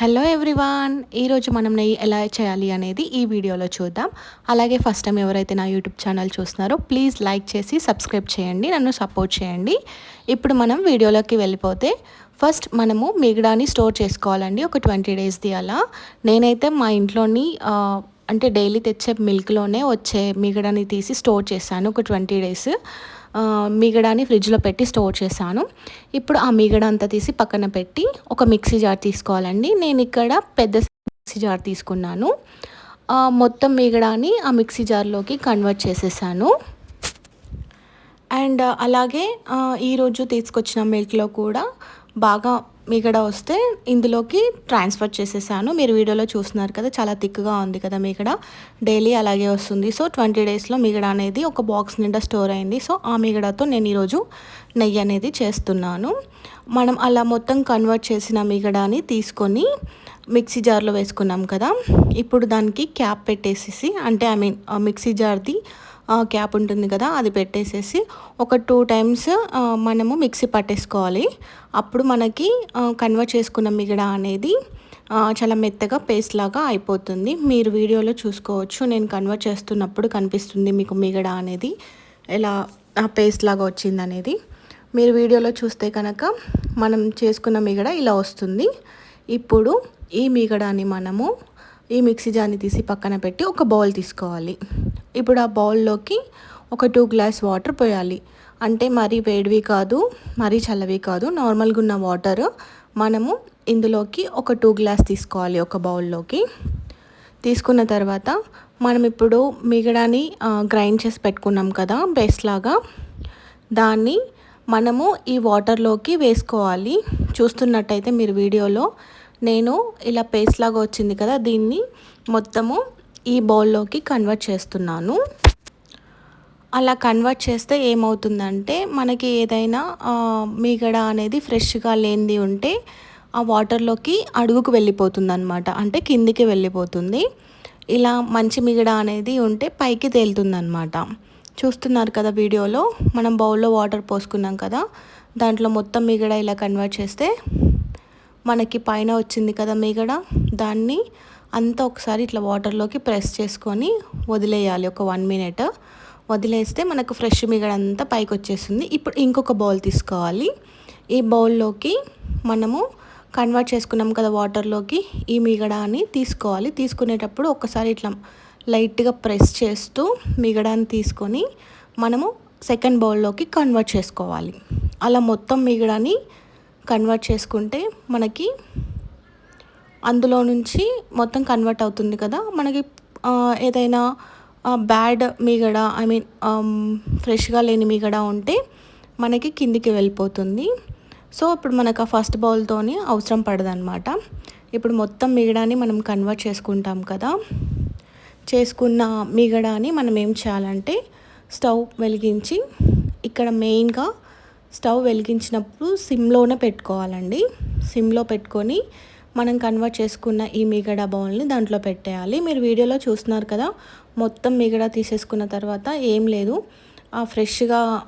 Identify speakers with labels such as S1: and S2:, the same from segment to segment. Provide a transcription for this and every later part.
S1: Hello everyone ఈరోజు మనం నెయ్యి ఎలా చేయాలి అనేది ఈ వీడియోలో చూద్దాం. అలాగే ఫస్ట్ టైం ఎవరైతే నా యూట్యూబ్ ఛానల్ చూస్తున్నారో ప్లీజ్ లైక్ చేసి సబ్స్క్రైబ్ చేయండి నన్ను సపోర్ట్ చేయండి. ఇప్పుడు మనం వీడియోలోకి వెళ్ళిపోతే ఫస్ట్ మనము మిగడాని స్టోర్ చేసుకోవాలండి ఒక ట్వంటీ డేస్ది అలా. నేనైతే మా ఇంట్లోని అంటే డైలీ తెచ్చే మిల్క్లోనే వచ్చే మిగడాని తీసి స్టోర్ చేశాను ఒక ట్వంటీ డేస్. మిగడాని ఫ్రిడ్జ్లో పెట్టి స్టోర్ చేశాను. ఇప్పుడు ఆ మిగడ అంతా తీసి పక్కన పెట్టి ఒక మిక్సీ జార్ తీసుకోవాలండి. నేను ఇక్కడ పెద్ద మిక్సీ జార్ తీసుకున్నాను. మొత్తం మిగడాని ఆ మిక్సీ జార్లోకి కన్వర్ట్ చేసేసాను. అండ్ అలాగే ఈరోజు తీసుకొచ్చిన మిల్క్లో కూడా బాగా మిగడ వస్తే ఇందులోకి ట్రాన్స్ఫర్ చేసేసాను. మీరు వీడియోలో చూస్తున్నారు కదా చాలా థిక్గా ఉంది కదా మీగడ. డైలీ అలాగే వస్తుంది. సో ట్వంటీ డేస్లో మిగడ అనేది ఒక బాక్స్ నిండా స్టోర్ అయింది. సో ఆ మిగడతో నేను ఈరోజు నెయ్యి అనేది చేస్తున్నాను. మనం అలా మొత్తం కన్వర్ట్ చేసిన మిగడాని తీసుకొని మిక్సీ జార్లో వేసుకున్నాం కదా. ఇప్పుడు దానికి క్యాప్ పెట్టేసేసి అంటే ఐ మీన్ మిక్సీ జార్ది క్యాప్ ఉంటుంది కదా అది పెట్టేసేసి ఒక టూ టైమ్స్ మనము మిక్సీ పట్టేసుకోవాలి. అప్పుడు మనకి కన్వర్ట్ చేసుకున్న మిగడ అనేది చాలా మెత్తగా పేస్ట్ లాగా అయిపోతుంది. మీరు వీడియోలో చూసుకోవచ్చు. నేను కన్వర్ట్ చేస్తున్నప్పుడు కనిపిస్తుంది మీకు మిగడ అనేది ఎలా పేస్ట్ లాగా వచ్చింది అనేది. మీరు వీడియోలో చూస్తే కనుక మనం చేసుకున్న మిగడ ఇలా వస్తుంది. ఇప్పుడు ఈ మిగడాని మనము ఈ మిక్సీ జార్ని తీసి పక్కన పెట్టి ఒక బౌల్ తీసుకోవాలి. ఇప్పుడు ఆ బౌల్లోకి ఒక టూ గ్లాస్ వాటర్ పోయాలి. అంటే మరీ వేడివి కాదు మరీ చల్లవి కాదు నార్మల్గా ఉన్న వాటర్ మనము ఇందులోకి ఒక టూ గ్లాస్ తీసుకోవాలి ఒక బౌల్లోకి. తీసుకున్న తర్వాత మనం ఇప్పుడు మిగడాని గ్రైండ్ చేసి పెట్టుకున్నాం కదా బేస్ లాగా. దాన్ని మనము ఈ వాటర్లోకి వేసుకోవాలి. చూస్తున్నట్టయితే మీరు వీడియోలో నేను ఇలా పేస్ట్ లాగా వచ్చింది కదా దీన్ని మొత్తము ఈ బౌల్లోకి కన్వర్ట్ చేస్తున్నాను. అలా కన్వర్ట్ చేస్తే ఏమవుతుందంటే మనకి ఏదైనా మీగడ అనేది ఫ్రెష్గా లేనిది ఉంటే ఆ వాటర్లోకి అడుగుకు వెళ్ళిపోతుంది అనమాట అంటే కిందికి వెళ్ళిపోతుంది. ఇలా మంచి మిగడ అనేది ఉంటే పైకి తేలుతుంది అనమాట చూస్తున్నారు కదా వీడియోలో మనం బౌల్లో వాటర్ పోసుకున్నాం కదా దాంట్లో మొత్తం మిగడ ఇలా కన్వర్ట్ చేస్తే మనకి పైన వచ్చింది కదా మిగడ దాన్ని అంతా ఒకసారి ఇట్లా వాటర్లోకి ప్రెస్ చేసుకొని వదిలేయాలి ఒక వన్ మినిట్. వదిలేస్తే మనకు ఫ్రెష్ మిగడ అంతా పైకి వచ్చేస్తుంది. ఇప్పుడు ఇంకొక బౌల్ తీసుకోవాలి. ఈ బౌల్లోకి మనము కన్వర్ట్ చేసుకున్నాం కదా వాటర్లోకి ఈ మిగడాన్ని తీసుకోవాలి. తీసుకునేటప్పుడు ఒకసారి ఇట్లా లైట్గా ప్రెస్ చేస్తూ మిగడాన్ని తీసుకొని మనము సెకండ్ బౌల్లోకి కన్వర్ట్ చేసుకోవాలి. అలా మొత్తం మిగడాని కన్వర్ట్ చేసుకుంటే మనకి అందులో నుంచి మొత్తం కన్వర్ట్ అవుతుంది కదా. మనకి ఏదైనా బ్యాడ్ మీగడ ఐ మీన్ ఫ్రెష్గా లేని మిగడ ఉంటే మనకి కిందికి వెళ్ళిపోతుంది. సో ఇప్పుడు మనకు ఆ ఫస్ట్ బౌల్తోని అవసరం పడదనమాట ఇప్పుడు మొత్తం మిగడాని మనం కన్వర్ట్ చేసుకుంటాం కదా. చేసుకున్న మిగడాని మనం ఏం చేయాలంటే స్టవ్ వెలిగించి ఇక్కడ మెయిన్గా స్టవ్ వెలిగించినప్పుడు సిమ్లోనే పెట్టుకోవాలండి. సిమ్లో పెట్టుకొని మనం కన్వర్ట్ చేసుకున్న ఈ మిగడ బౌల్ని దాంట్లో పెట్టేయాలి. మీరు వీడియోలో చూస్తున్నారు కదా మొత్తం మిగడ తీసేసుకున్న తర్వాత ఏం లేదు. ఆ ఫ్రెష్గా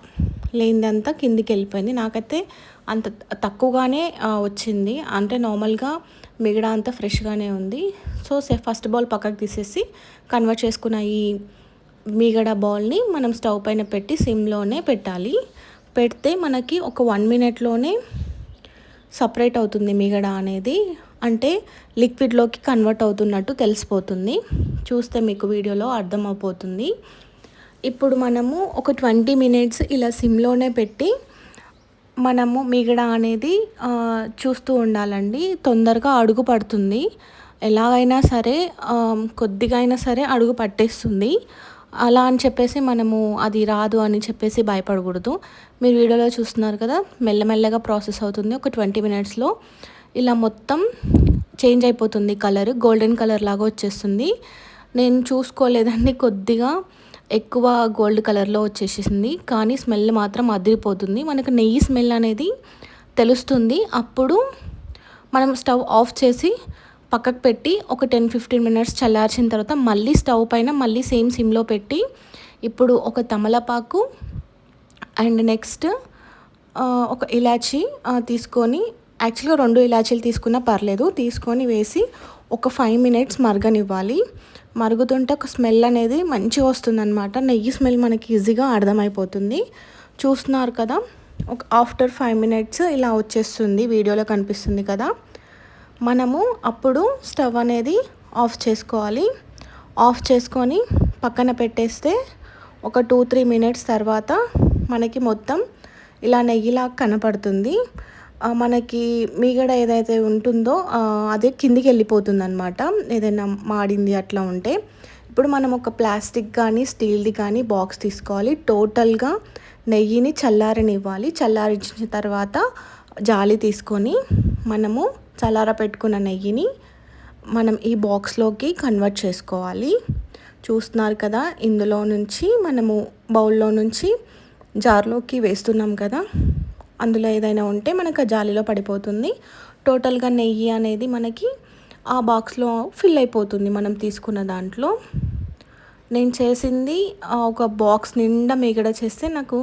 S1: లేనిదంతా కిందికి వెళ్ళిపోయింది. నాకైతే అంత తక్కువగానే వచ్చింది. అంటే నార్మల్గా మిగడ అంతా ఫ్రెష్గానే ఉంది. సో సే ఫస్ట్ బౌల్ పక్కకు తీసేసి కన్వర్ట్ చేసుకున్న ఈ మిగడ బౌల్ని మనం స్టవ్ పైన పెట్టి సిమ్లోనే పెట్టాలి. పెడితే మనకి ఒక వన్ మినిట్లోనే సపరేట్ అవుతుంది మిగడ అనేది. అంటే లిక్విడ్లోకి కన్వర్ట్ అవుతున్నట్టు తెలిసిపోతుంది. చూస్తే మీకు వీడియోలో అర్థమైపోతుంది ఇప్పుడు మనము ఒక ట్వంటీ మినిట్స్ ఇలా సిమ్లోనే పెట్టి మనము మిగడ అనేది చూస్తూ ఉండాలండి. తొందరగా అడుగు పడుతుంది. ఎలాగైనా సరే కొద్దిగా అయినా సరే అడుగు పట్టేస్తుంది. అలా అని చెప్పేసి మనము అది రాదు అని చెప్పేసి భయపడకూడదు. మీరు వీడియోలో చూస్తున్నారు కదా మెల్లమెల్లగా ప్రాసెస్ అవుతుంది. ఒక ట్వంటీ మినిట్స్లో ఇలా మొత్తం చేంజ్ అయిపోతుంది కలర్ గోల్డెన్ కలర్ లాగా వచ్చేస్తుంది. నేను చూసుకోలేదండి కొద్దిగా ఎక్కువ గోల్డ్ కలర్లో వచ్చేసింది. కానీ స్మెల్ మాత్రం అదిరిపోతుంది. మనకు నెయ్యి స్మెల్ అనేది తెలుస్తుంది. అప్పుడు మనం స్టవ్ ఆఫ్ చేసి పక్కకు పెట్టి ఒక టెన్ ఫిఫ్టీన్ మినిట్స్ చల్లార్చిన తర్వాత మళ్ళీ స్టవ్ పైన మళ్ళీ సేమ్ సిమ్లో పెట్టి ఇప్పుడు ఒక తమలపాకు అండ్ నెక్స్ట్ ఒక ఇలాచి తీసుకొని యాక్చువల్గా రెండు ఇలాచీలు తీసుకున్నా పర్లేదు తీసుకొని వేసి ఒక ఫైవ్ మినిట్స్ మరగనివ్వాలి. మరుగుతుంటే ఒక స్మెల్ అనేది మంచిగా వస్తుందన్నమాట. నెయ్యి స్మెల్ మనకి ఈజీగా అర్థమైపోతుంది. చూస్తున్నారు కదా ఒక ఆఫ్టర్ ఫైవ్ మినిట్స్ ఇలా వచ్చేస్తుంది వీడియోలో కనిపిస్తుంది కదా. మనము అప్పుడు స్టవ్ అనేది ఆఫ్ చేసుకోవాలి. ఆఫ్ చేసుకొని పక్కన పెట్టేస్తే ఒక టూ త్రీ మినిట్స్ తర్వాత మనకి మొత్తం ఇలా నెయ్యిలా కనపడుతుంది. మనకి మీగడ ఏదైతే ఉంటుందో అదే కిందికి వెళ్ళిపోతుంది అనమాట ఏదైనా మాడింది అట్లా ఉంటే. ఇప్పుడు మనం ఒక ప్లాస్టిక్ కానీ స్టీల్ది కానీ బాక్స్ తీసుకోవాలి. టోటల్గా నెయ్యిని చల్లారనివ్వాలి. చల్లారించిన తర్వాత జాలి తీసుకొని మనము చల్లార పెట్టుకున్న నెయ్యిని మనం ఈ బాక్స్లోకి కన్వర్ట్ చేసుకోవాలి. చూస్తున్నారు కదా ఇందులో నుంచి మనము బౌల్లో నుంచి జార్లోకి వేస్తున్నాం కదా అందులో ఏదైనా ఉంటే మనకు ఆ జాలిలో పడిపోతుంది. టోటల్గా నెయ్యి అనేది మనకి ఆ బాక్స్లో ఫిల్ అయిపోతుంది మనం తీసుకున్న దాంట్లో. నేను చేసింది ఒక బాక్స్ నిండా మిగడ చేస్తే నాకు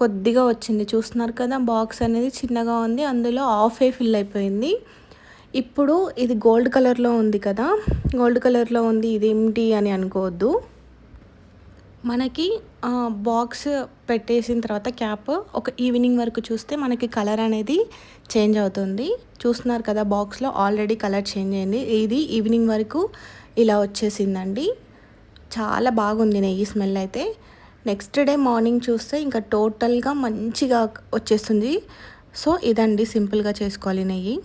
S1: కొద్దిగా వచ్చింది. చూస్తున్నారు కదా బాక్స్ అనేది చిన్నగా ఉంది అందులో హాఫే ఫిల్ అయిపోయింది. ఇప్పుడు ఇది గోల్డ్ కలర్లో ఉంది కదా గోల్డ్ కలర్లో ఉంది ఇది ఏమిటి అని అనుకోవద్దు. మనకి బాక్స్ పెట్టేసిన తర్వాత క్యాప్ ఒక ఈవినింగ్ వరకు చూస్తే మనకి కలర్ అనేది చేంజ్ అవుతుంది. చూస్తున్నారు కదా బాక్స్లో ఆల్రెడీ కలర్ చేంజ్ అయింది. ఇది ఈవినింగ్ వరకు ఇలా వచ్చేసిందండి. చాలా బాగుంది నెయ్యి స్మెల్ అయితే. నెక్స్ట్ డే మార్నింగ్ చూస్తే ఇంకా టోటల్గా మంచిగా వచ్చేస్తుంది. సో ఇదండి సింపుల్గా చేసుకోవాలి నెయ్యి.